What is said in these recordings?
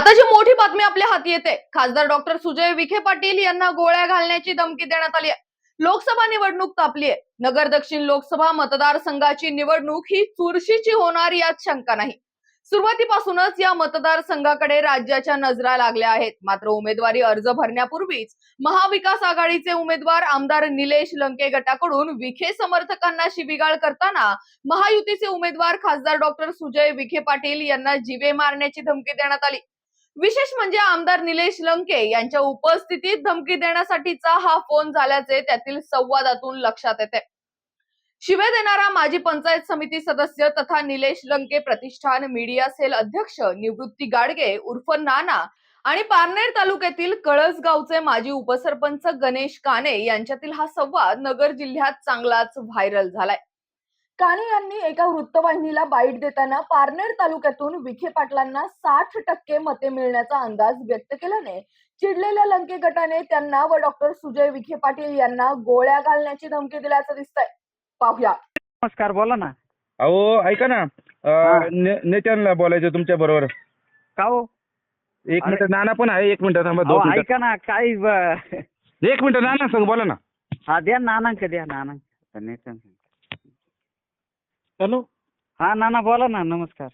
आताची मोठी बातमी आपल्या हाती येते खासदार डॉक्टर सुजय विखे पाटील यांना गोळ्या घालण्याची धमकी देण्यात आली आहे. लोकसभा निवडणूक तापली आहे. नगर दक्षिण लोकसभा मतदारसंघाची निवडणूक ही चुरशीची होणार यात शंका नाही. सुरुवातीपासूनच या मतदारसंघाकडे राज्याच्या नजरा लागल्या आहेत. मात्र उमेदवारी अर्ज भरण्यापूर्वीच महाविकास आघाडीचे उमेदवार आमदार निलेश लंके गटाकडून विखे समर्थकांना शिबिगाळ करताना महायुतीचे उमेदवार खासदार डॉक्टर सुजय विखे पाटील यांना जीवे मारण्याची धमकी देण्यात आली. विशेष म्हणजे आमदार निलेश लंके यांच्या उपस्थितीत धमकी देण्यासाठीचा हा फोन झाल्याचे त्यातील संवादातून लक्षात येते. शिवे देणारा माजी पंचायत समिती सदस्य तथा निलेश लंके प्रतिष्ठान मीडिया सेल अध्यक्ष निवृत्ती गाडगे उर्फ नाना आणि पारनेर तालुक्यातील कळसगावचे माजी उपसरपंच गणेश काने यांच्यातील हा संवाद नगर जिल्ह्यात चांगलाच व्हायरल झालाय. काने यांनी एका वृत्तवाहिनीला बाईट देताना पारनेर तालुक्यातून विखे पाटलांना साठ टक्के मते मिळण्याचा अंदाज व्यक्त केल्याने चिडलेल्या लंके गटाने त्यांना व डॉक्टर सुजय विखे पाटील यांना गोळ्या घालण्याची धमकी दिल्याचं दिसतंय. पाहूया. नमस्कार बोला ना. अहो ऐका ना. अं, ने- नेत्यांना बोलायचं तुमच्या बरोबर. का हो? एक अरे. मिनिट नाना पण आहे. एक मिनिट थांबा अहो, दोन मिनिट. ऐका ना काय ब- एक मिनिट नाना सांग बोला ना. हा द्या नानांक द्या नानांक. हॅलो? हा नाना बोला ना नमस्कार.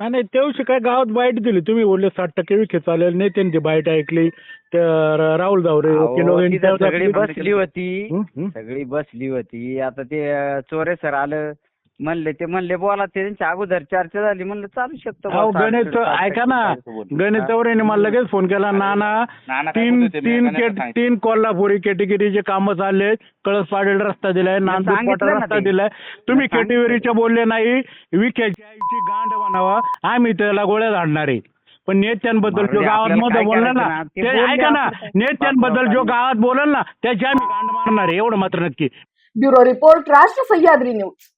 नाही नाही त्या दिवशी काय गावात बाईट दिली. तुम्ही बोलले साठ टक्के विखे चालेल. नेत्यांची बाईट ऐकली त्या राहुल जावरे अहो, वकील वगैरे तिथं त्या- सगळी बसली होती हं, हं. सगळी बसली होती. आता ते अं, चोरे सर आलं. म्हणले ते म्हणले बोला ते त्यांच्या अगोदर चर्चा झाली म्हणलं चालू शकतो हो, अहो गणेश ऐका ना टक्के. गणेश चौरेने मला लगेच फोन केला नाना नाना काय तीन तीन नानाला केट-. तीन कोल्हापुरी कॅटेगरीचे कामं चालले कळस पाडेल रस्ता दिलाय नांदूर सांगितलं ना रस्ता ते. दिलाय तुम्ही मी सांगितलं. कॅटेगरीचे बोलले नाही विखेची आईची गांड म्हणावा आम्ही त्याला गोळ्या झाडणार आहे पण नेत्यांबद्दल जो गावात आपल्याला मध्ये काय बोलला करायचं ना ना? ते ते बोलले ऐका ना आपण. नेत्यांबद्दल जो. गावात बोलल ना त्याची आम्ही गांड मारणार आहे एवढं मात्र नक्की ब्युरो रिपोर्ट राष्ट्र सह्याद्री न्यूज